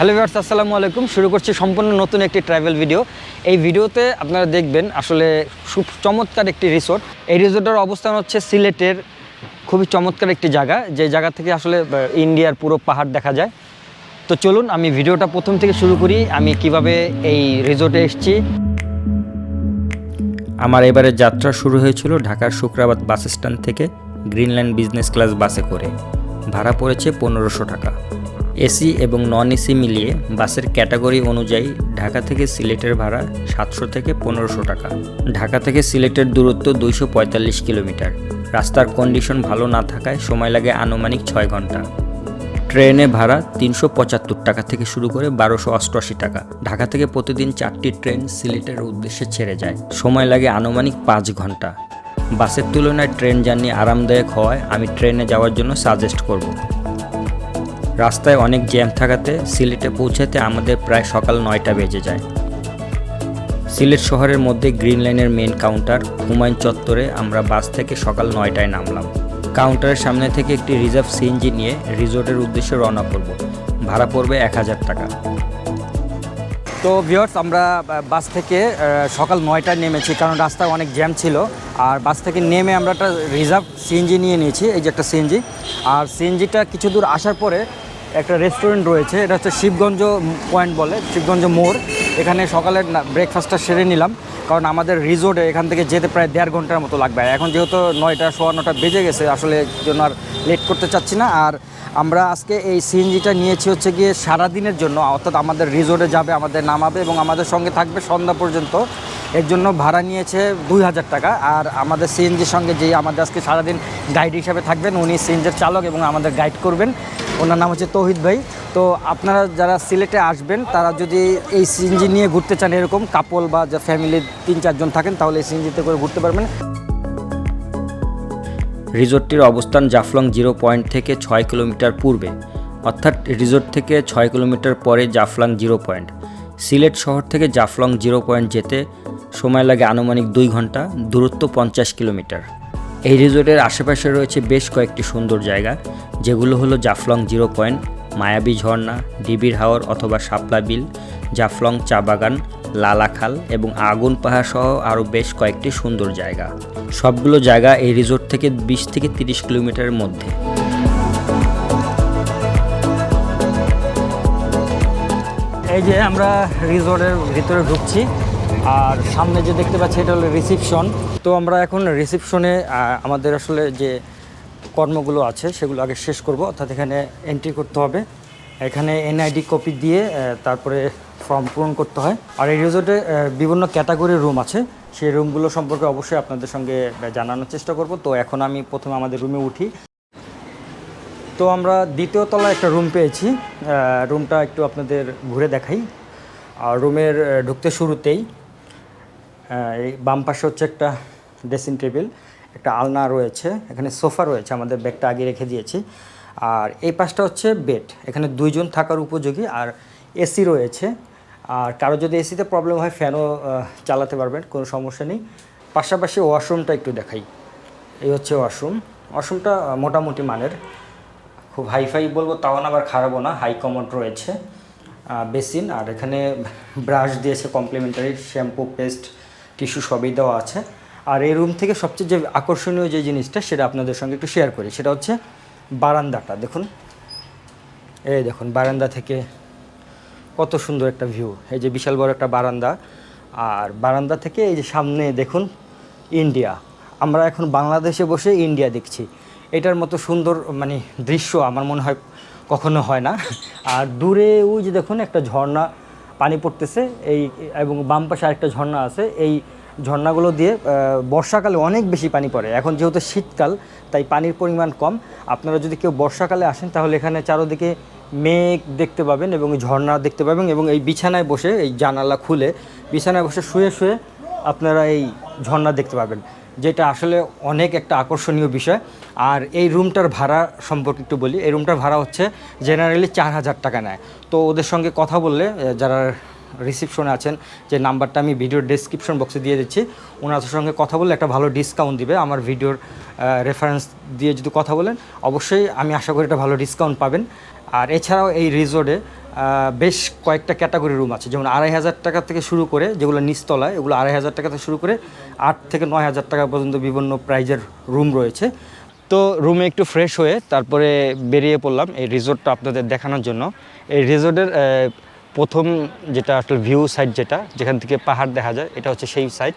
Hello viewers, আসসালামু আলাইকুম। শুরু করছি সম্পূর্ণ নতুন একটি ট্রাভেল ভিডিও এই ভিডিওতে আপনারা দেখবেন আসলে খুব চমৎকার একটি রিসোর্ট এই রিসোর্টের অবস্থান হচ্ছে সিলেটের খুবই চমৎকার একটি জায়গা। যে জায়গা থেকে আসলে ইন্ডিয়ার পুরো পাহাড় দেখা যায়। তো চলুন, আমি ভিডিওটা প্রথম থেকে শুরু করি। আমি কীভাবে এই রিসোর্টে এসেছি। আমার এবারে যাত্রা শুরু হয়েছিল ঢাকার শুক্রাবাদ বাস স্ট্যান্ড থেকে গ্রিনল্যান্ড বিজনেস ক্লাস বাসে করে। ভাড়া পড়েছে পনেরোশো টাকা। এসি এবং নন এসি মিলিয়ে বাসের ক্যাটাগরি অনুযায়ী ঢাকা থেকে সিলেটের ভাড়া সাতশো থেকে পনেরোশো টাকা। ঢাকা থেকে সিলেটের দূরত্ব দুইশো পঁয়তাল্লিশ কিলোমিটার। রাস্তার কন্ডিশন ভালো না থাকায় সময় লাগে আনুমানিক ছয় ঘণ্টা। ট্রেনে ভাড়া তিনশো পঁচাত্তর টাকা থেকে শুরু করে বারোশো অষ্টআশি টাকা। ঢাকা থেকে প্রতিদিন চারটি ট্রেন সিলেটের উদ্দেশ্যে ছেড়ে যায়। সময় লাগে আনুমানিক পাঁচ ঘণ্টা। বাসের তুলনায় ট্রেন জার্নি আরামদায়ক হওয়ায় আমি ট্রেনে যাওয়ার জন্য সাজেস্ট করব। রাস্তায় অনেক জ্যাম থাকাতে সিলেটে পৌঁছাতে আমাদের প্রায় সকাল নয়টা বেজে যায়। সিলেট শহরের মধ্যে গ্রিন লাইনের মেন কাউন্টার হুমায়ুন চত্বরে আমরা বাস থেকে সকাল নয়টায় নামলাম। কাউন্টারের সামনে থেকে একটি রিজার্ভ সিএনজি নিয়ে রিসোর্টের উদ্দেশ্যে রওনা করব। ভাড়া পড়বে এক হাজার টাকা। তো ভিউয়ার্স আমরা বাস থেকে সকাল নয়টায় নেমেছি কারণ রাস্তায় অনেক জ্যাম ছিল। আর বাস থেকে নেমে আমরা একটা রিজার্ভ সিএনজি নিয়ে নিয়েছি, এই যে একটা সিএনজি আর সিএনজিটা কিছু দূর আসার পরে একটা রেস্টুরেন্ট রয়েছে, এটা হচ্ছে শিবগঞ্জ পয়েন্ট বলে, শিবগঞ্জ মোড়। এখানে সকালের ব্রেকফাস্টটা সেরে নিলাম, কারণ আমাদের রিসোর্টে এখান থেকে যেতে প্রায় দেড় ঘণ্টার মতো লাগবে। এখন যেহেতু নয়টা সোয়া নটা বেজে গেছে, আসলে জন্য আর লেট করতে চাচ্ছি না। আর আমরা আজকে এই সিএনজিটা নিয়েছি হচ্ছে গিয়ে সারাদিনের জন্য, অর্থাৎ আমাদের রিসোর্টে যাবে, আমাদের নামাবে এবং আমাদের সঙ্গে থাকবে সন্ধ্যা পর্যন্ত। এর জন্য ভাড়া নিয়েছে দুই হাজার টাকা। আর আমাদের সিএনজির সঙ্গে যে আমাদের আজকে সারাদিন গাইড হিসাবে থাকবেন, উনি সিএনজির চালক এবং আমাদের গাইড করবেন। ওনার নাম হচ্ছে তৌহিদ ভাই। তো আপনারা যারা সিলেটে আসবেন, তারা যদি এই সিএনজি নিয়ে ঘুরতে চান এরকম কাপল বা যা ফ্যামিলির তিন চারজন থাকেন, তাহলে এই সিএনজিতে করে ঘুরতে পারবেন। রিসোর্টটির অবস্থান জাফলং জিরো পয়েন্ট থেকে ছয় কিলোমিটার পূর্বে। অর্থাৎ রিজোর্ট থেকে ছয় কিলোমিটার পরে জাফলং জিরো পয়েন্ট। সিলেট শহর থেকে জাফলং জিরো পয়েন্ট যেতে সময় লাগে আনুমানিক দুই ঘণ্টা, দূরত্ব পঞ্চাশ কিলোমিটার। এই রিসোর্টের আশেপাশে রয়েছে বেশ কয়েকটি সুন্দর জায়গা, যেগুলো হলো জাফলং জিরো পয়েন্ট, মায়াবী ঝর্ণা, ডিবির হাওর অথবা শাপলা বিল, জাফলং চা বাগান লালাখাল এবং আগুন পাহাড় সহ আরও বেশ কয়েকটি সুন্দর জায়গা। সবগুলো জায়গা এই রিসোর্ট থেকে বিশ থেকে তিরিশ কিলোমিটারের মধ্যে। এই যে আমরা রিসোর্টের ভিতরে ঢুকছি আর সামনে যে দেখতে পাচ্ছি, এটা হলো রিসিপশন তো আমরা এখন রিসিপশনে আমাদের আসলে যে কর্মগুলো আছে, সেগুলো আগে শেষ করব। অর্থাৎ এখানে এন্ট্রি করতে হবে। এখানে এনআইডি কপি দিয়ে তারপরে ফর্ম পূরণ করতে হয়। আর এই রিসোর্টে বিভিন্ন ক্যাটাগরির রুম আছে। সেই রুমগুলো সম্পর্কে অবশ্যই আপনাদের সঙ্গে জানানোর চেষ্টা করব। তো এখন আমি প্রথমে আমাদের রুমে উঠি। তো আমরা দ্বিতীয় তলায় একটা রুম পেয়েছি। রুমটা একটু আপনাদের ঘুরে দেখাই। আর রুমের ঢুকতে শুরুতেই এই বাম পাশে হচ্ছে একটা ড্রেসিং টেবিল, একটা আলনা রয়েছে, এখানে সোফা রয়েছে, আমাদের ব্যাগটা আগে রেখে দিয়েছি। আর এই পাশটা হচ্ছে বেড, এখানে দুইজন থাকার উপযোগী, আর এসি রয়েছে। আর কারও যদি এসিতে প্রবলেম হয়, ফ্যানও চালাতে পারবেন, কোনো সমস্যা নেই। পাশাপাশি ওয়াশরুমটা একটু দেখাই। এই হচ্ছে ওয়াশরুম। ওয়াশরুমটা মোটামুটি মানের। খুব হাইফাই বলব, তাও না, আবার খারাপও না, হাই কমোড রয়েছে। বেসিন, আর এখানে ব্রাশ দিয়েছে কমপ্লিমেন্টারি, শ্যাম্পু, পেস্ট টিস্যু সবই দেওয়া আছে। আর এই রুম থেকে সবচেয়ে যে আকর্ষণীয় যে জিনিসটা, সেটা আপনাদের সঙ্গে একটু শেয়ার করি, সেটা হচ্ছে বারান্দাটা। দেখুন, এই দেখুন, বারান্দা থেকে কত সুন্দর একটা ভিউ এই যে বিশাল বড় একটা বারান্দা। আর বারান্দা থেকে এই যে সামনে, দেখুন ইন্ডিয়া আমরা এখন বাংলাদেশে বসে ইন্ডিয়া দেখছি। এটার মতো সুন্দর মানে দৃশ্য আমার মনে হয় কখনো হয় না। আর দূরে ওই যে দেখুন, একটা ঝর্ণা। পানি পড়তেছে, এই এবং বাম পাশে আরেকটা ঝর্ণা আছে, এই ঝর্ণাগুলো দিয়ে বর্ষাকালে অনেক বেশি পানি পড়ে। এখন যেহেতু শীতকাল, তাই পানির পরিমাণ কম। আপনারা যদি কেউ বর্ষাকালে আসেন, তাহলে এখানে চারোদিকে মেঘ দেখতে পাবেন এবং ঝর্ণা দেখতে পাবেন এবং এই বিছানায় বসে, এই জানালা খুলে বিছানায় বসে শুয়ে শুয়ে আপনারা এই ঝর্ণা দেখতে পাবেন। যেটা আসলে অনেক একটা আকর্ষণীয় বিষয়। আর এই রুমটার ভাড়া সম্পর্কে একটু বলি। এই রুমটার ভাড়া হচ্ছে জেনারেলি চার হাজার টাকা নেয়। তো ওদের সঙ্গে কথা বললে যারা রিসিপশনে আছেন, যে নাম্বারটা আমি ভিডিওর ডেসক্রিপশন বক্সে দিয়ে দিচ্ছি, ওনাদের সঙ্গে কথা বললে একটা ভালো ডিসকাউন্ট দিবে। আমার ভিডিওর রেফারেন্স দিয়ে যদি কথা বলেন, অবশ্যই আমি আশা করি একটা ভালো ডিসকাউন্ট পাবেন। আর এছাড়াও এই রিসোর্টে বেশ কয়েকটা ক্যাটাগরি রুম আছে। যেমন আড়াই হাজার টাকা থেকে শুরু করে যেগুলো নিচতলায়, এগুলো আড়াই হাজার টাকা থেকে শুরু করে আট থেকে নয় হাজার টাকা পর্যন্ত বিভিন্ন প্রাইজের রুম রয়েছে। তো রুমে একটু ফ্রেশ হয়ে তারপরে বেরিয়ে পড়লাম এই রিসোর্টটা আপনাদের দেখানোর জন্য। এই রিসোর্টের প্রথম যেটা আসলে ভিউ সাইড যেটা, যেখান থেকে পাহাড় দেখা যায়, এটা হচ্ছে সেই সাইড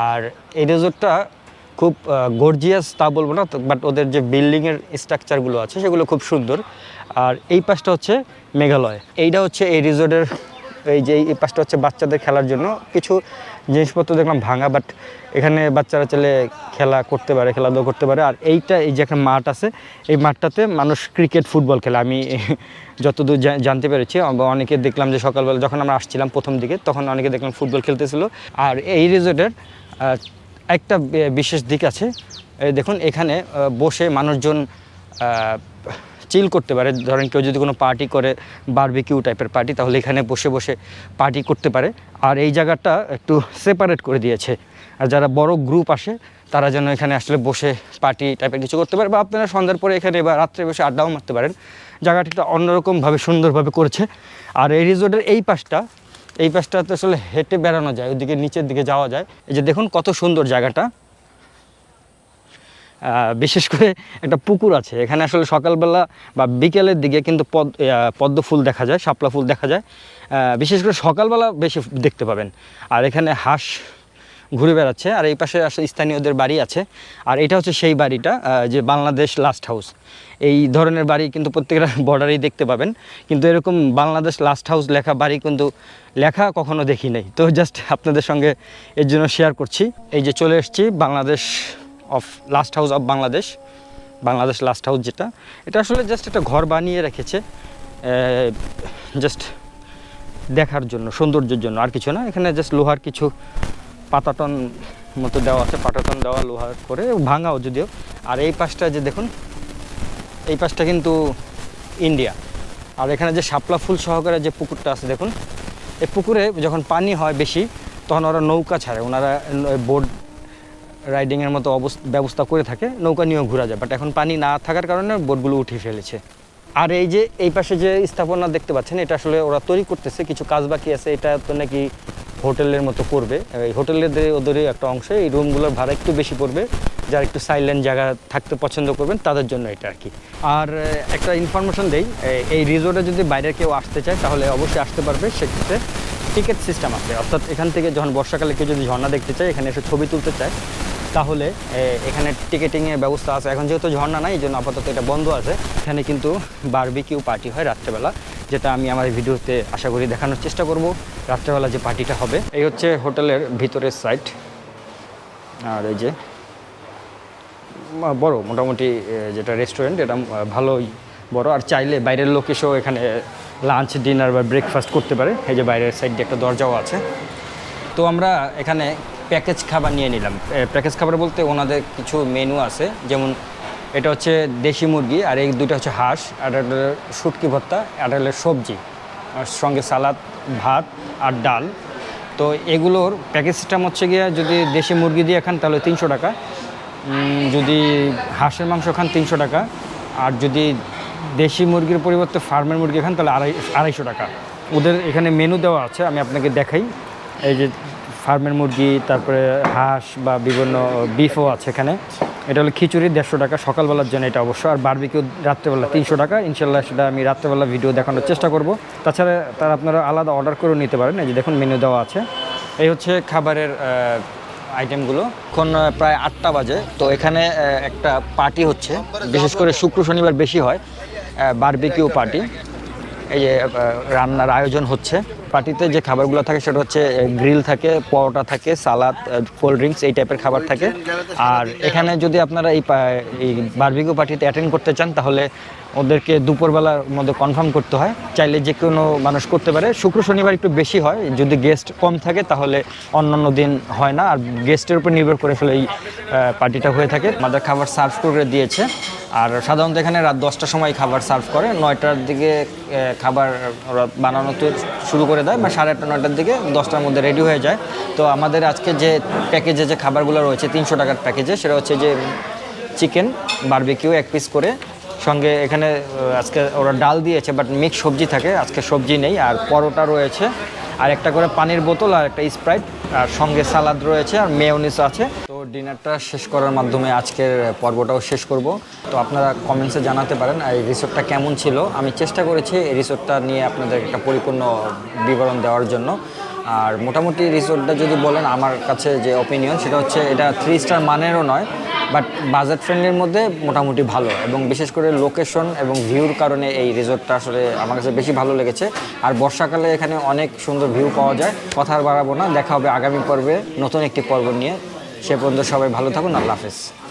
আর এই রিসোর্টটা খুব গর্জিয়াস তা বলব না বাট ওদের যে বিল্ডিংয়ের স্ট্রাকচারগুলো আছে, সেগুলো খুব সুন্দর। আর এই পাশটা হচ্ছে মেঘালয়। এইটা হচ্ছে এই রিসোর্টের, এই যে এই পাশটা হচ্ছে বাচ্চাদের খেলার জন্য। কিছু জিনিসপত্র দেখলাম ভাঙা, বাট এখানে বাচ্চারা চলে খেলা করতে পারে, খেলাধুলা করতে পারে। আর এইটা, এই যে একটা মাঠ আছে, এই মাঠটাতে মানুষ ক্রিকেট, ফুটবল খেলে। আমি যতদূর জানতে পেরেছি অনেকে দেখলাম যে সকালবেলা যখন আমরা আসছিলাম প্রথম দিকে, তখন অনেকে দেখলাম ফুটবল খেলতেছিল। আর এই রিসোর্টের একটা বিশেষ দিক আছে। দেখুন, এখানে বসে মানুষজন চিল করতে পারে। ধরেন কেউ যদি কোনো পার্টি করে বারবিকিউ টাইপের পার্টি তাহলে এখানে বসে বসে পার্টি করতে পারে। আর এই জায়গাটা একটু সেপারেট করে দিয়েছে। আর যারা বড় গ্রুপ আসে, তারা যেন এখানে আসলে বসে পার্টি টাইপের কিছু করতে পারে। বা আপনারা সন্ধ্যার পরে এখানে বা রাত্রে বসে আড্ডাও মারতে পারেন। জায়গাটা একটা অন্যরকমভাবে, সুন্দরভাবে করেছে। আর এই রিসোর্টের এই পাশটা, এই পাশটাতে আসলে হেঁটে বেড়ানো যায়, ওইদিকে নিচের দিকে যাওয়া যায়। এই যে দেখুন কত সুন্দর জায়গাটা। বিশেষ করে একটা পুকুর আছে। এখানে আসলে সকালবেলা বা বিকেলের দিকে কিন্তু পদ পদ্ম ফুল দেখা যায়, শাপলা ফুল দেখা যায়। বিশেষ করে সকালবেলা বেশি দেখতে পাবেন। আর এখানে হাঁস ঘুরে বেড়াচ্ছে, আর এই পাশে আসলে স্থানীয়দের বাড়ি আছে। আর এটা হচ্ছে সেই বাড়িটা যে বাংলাদেশ লাস্ট হাউস। এই ধরনের বাড়ি কিন্তু প্রত্যেকটা বর্ডারেই দেখতে পাবেন। কিন্তু এরকম বাংলাদেশ লাস্ট হাউস লেখা বাড়ি কিন্তু লেখা কখনো দেখি নাই। তো জাস্ট আপনাদের সঙ্গে এর জন্য শেয়ার করছি। এই যে চলে এসেছি Bangladesh of last house of Bangladesh Bangladesh last house যেটা, এটা আসলে জাস্ট একটা ঘর বানিয়ে রেখেছে জাস্ট দেখার জন্য, সৌন্দর্যের জন্য, আর কিছু না। এখানে জাস্ট লোহার কিছু পাতাটন মতো দেওয়া আছে পাটাটন দেওয়া লোহার করে ভাঙাও যদিও। আর এই পাশটা যে দেখুন, এই পাশটা কিন্তু ইন্ডিয়া আর এখানে যে শাপলা ফুল সহকারে যে পুকুরটা আছে, দেখুন এই পুকুরে যখন পানি হয় বেশি, তখন ওরা নৌকা ছাড়ে। ওনারা বোট রাইডিংয়ের মতো ব্যবস্থা করে থাকে, নৌকা নিয়েও ঘোরা যায়। বাট এখন পানি না থাকার কারণে বোটগুলো উঠিয়ে ফেলেছে। আর এই যে, এই পাশে যে স্থাপনা দেখতে পাচ্ছেন, এটা আসলে ওরা তৈরি করতেছে, কিছু কাজ বাকি আছে, এটা তো নাকি হোটেলের মতো করবে। এই হোটেলের ওদেরই একটা অংশ, এই রুমগুলোর ভাড়া একটু বেশি পড়বে, যারা একটু সাইলেন্ট জায়গা থাকতে পছন্দ করবেন, তাদের জন্য এটা আর কি। আর একটা ইনফরমেশন দেই এই রিসোর্টে যদি বাইরে কেউ আসতে চায়, তাহলে অবশ্যই আসতে পারবে, সেক্ষেত্রে টিকিট সিস্টেম আছে। অর্থাৎ এখান থেকে যখন বর্ষাকালে কেউ যদি ঝর্ণা দেখতে চায়, এখানে এসে ছবি তুলতে চায় তাহলে এখানে টিকিটিংয়ের ব্যবস্থা আছে। এখন যেহেতু ঝর্ণা নাই এই জন্য আপাতত এটা বন্ধ আছে। এখানে কিন্তু বারবিকিউ পার্টি হয় রাত্রেবেলা, যেটা আমি আমার ভিডিওতে আশা করি দেখানোর চেষ্টা করব। রাত্রেবেলা যে পার্টিটা হবে, এই হচ্ছে হোটেলের ভিতরের সাইড আর এই যে বড়, মোটামুটি যেটা রেস্টুরেন্ট এটা ভালোই বড়। আর চাইলে বাইরের লোক এসেও এখানে লাঞ্চ ডিনার বা ব্রেকফাস্ট করতে পারে। এই যে বাইরের সাইড দিয়ে একটা দরজাও আছে। তো আমরা এখানে প্যাকেজ খাবার নিয়ে নিলাম। প্যাকেজ খাবার বলতে ওনাদের কিছু মেনু আছে, যেমন এটা হচ্ছে দেশি মুরগি, আর এই দুটো হচ্ছে হাঁস, আর একটা হলো শুটকি ভর্তা, আর একটা সবজি, আর সঙ্গে সালাদ, ভাত আর ডাল। তো এগুলোর প্যাকেজ সিস্টেম হচ্ছে গিয়ে যদি দেশি মুরগি দিয়ে খান তাহলে তিনশো টাকা যদি হাঁসের মাংস খান তিনশো টাকা, আর যদি দেশি মুরগির পরিবর্তে ফার্মের মুরগি খান তাহলে আড়াই, আড়াইশো টাকা। ওদের এখানে মেনু দেওয়া আছে, আমি আপনাকে দেখাই। এই যে ফার্মের মুরগি, তারপরে হাঁস বা বিভিন্ন বিফও আছে এখানে। এটা হলো খিচুড়ি দেড়শো টাকা, সকালবেলার জন্য এটা অবশ্য। আর বারবিকিউ রাত্রেবেলা তিনশো টাকা। ইনশাল্লাহ সেটা আমি রাত্রেবেলা ভিডিও দেখানোর চেষ্টা করব। তাছাড়া তার আপনারা আলাদা অর্ডার করেও নিতে পারেন। এই যে দেখুন মেনু দেওয়া আছে। এই হচ্ছে খাবারের আইটেমগুলো এখন প্রায় আটটা বাজে। তো এখানে একটা পার্টি হচ্ছে। বিশেষ করে শুক্র, শনিবার বেশি হয় বারবিকিউ পার্টি এই যে রান্নার আয়োজন হচ্ছে। পার্টিতে যে খাবারগুলো থাকে সেটা হচ্ছে গ্রিল থাকে, পরোটা থাকে, সালাদ কোল্ড ড্রিঙ্কস, এই টাইপের খাবার থাকে। আর এখানে যদি আপনারা এই এই পার্টিতে অ্যাটেন্ড করতে চান, তাহলে ওদেরকে দুপুরবেলার মধ্যে কনফার্ম করতে হয়। চাইলে যে কোনো মানুষ করতে পারে। শুক্র শনিবার একটু বেশি হয়। যদি গেস্ট কম থাকে, তাহলে অন্যান্য দিন হয় না। আর গেস্টের উপর নির্ভর করে ফেলে এই পার্টিটা হয়ে থাকে। আমাদের খাবার সার্ভ করে দিয়েছে। আর সাধারণত এখানে রাত দশটার সময় খাবার সার্ভ করে। নয়টার দিকে খাবার বানানো শুরু করে দেয়, বা সাড়ে আটটা, নয়টার দিকে দশটার মধ্যে রেডি হয়ে যায়। তো আমাদের আজকে যে প্যাকেজে যে খাবারগুলো রয়েছে, তিনশো টাকার প্যাকেজে সেটা হচ্ছে যে চিকেন বারবিকিউ এক পিস করে। সঙ্গে এখানে আজকে ওরা ডাল দিয়েছে বাট মিক্স সবজি থাকে, আজকে সবজি নেই। আর পরোটা রয়েছে, আর একটা করে পানির বোতল আর একটা স্প্রাইট আর সঙ্গে সালাদ রয়েছে, আর মেয়নিস আছে। ডিনারটা শেষ করার মাধ্যমে আজকের পর্বটাও শেষ করব। তো আপনারা কমেন্টসে জানাতে পারেন, এই রিসোর্টটা কেমন ছিল? আমি চেষ্টা করেছি এই রিসোর্টটা নিয়ে আপনাদের একটা পরিপূর্ণ বিবরণ দেওয়ার জন্য। আর মোটামুটি রিসোর্টটা যদি বলেন, আমার কাছে যে অপিনিয়ন সেটা হচ্ছে এটা থ্রি স্টার মানেরও নয় বাট বাজেট ফ্রেন্ডলির মধ্যে মোটামুটি ভালো। এবং বিশেষ করে লোকেশন এবং ভিউর কারণে এই রিসোর্টটা আসলে আমার কাছে বেশি ভালো লেগেছে। আর বর্ষাকালে এখানে অনেক সুন্দর ভিউ পাওয়া যায় কথা বাড়াবো না, দেখা হবে আগামী পর্বে নতুন একটি পর্ব নিয়ে। সে পর্যন্ত সবাই ভালো থাকুন আল্লাহ হাফেজ।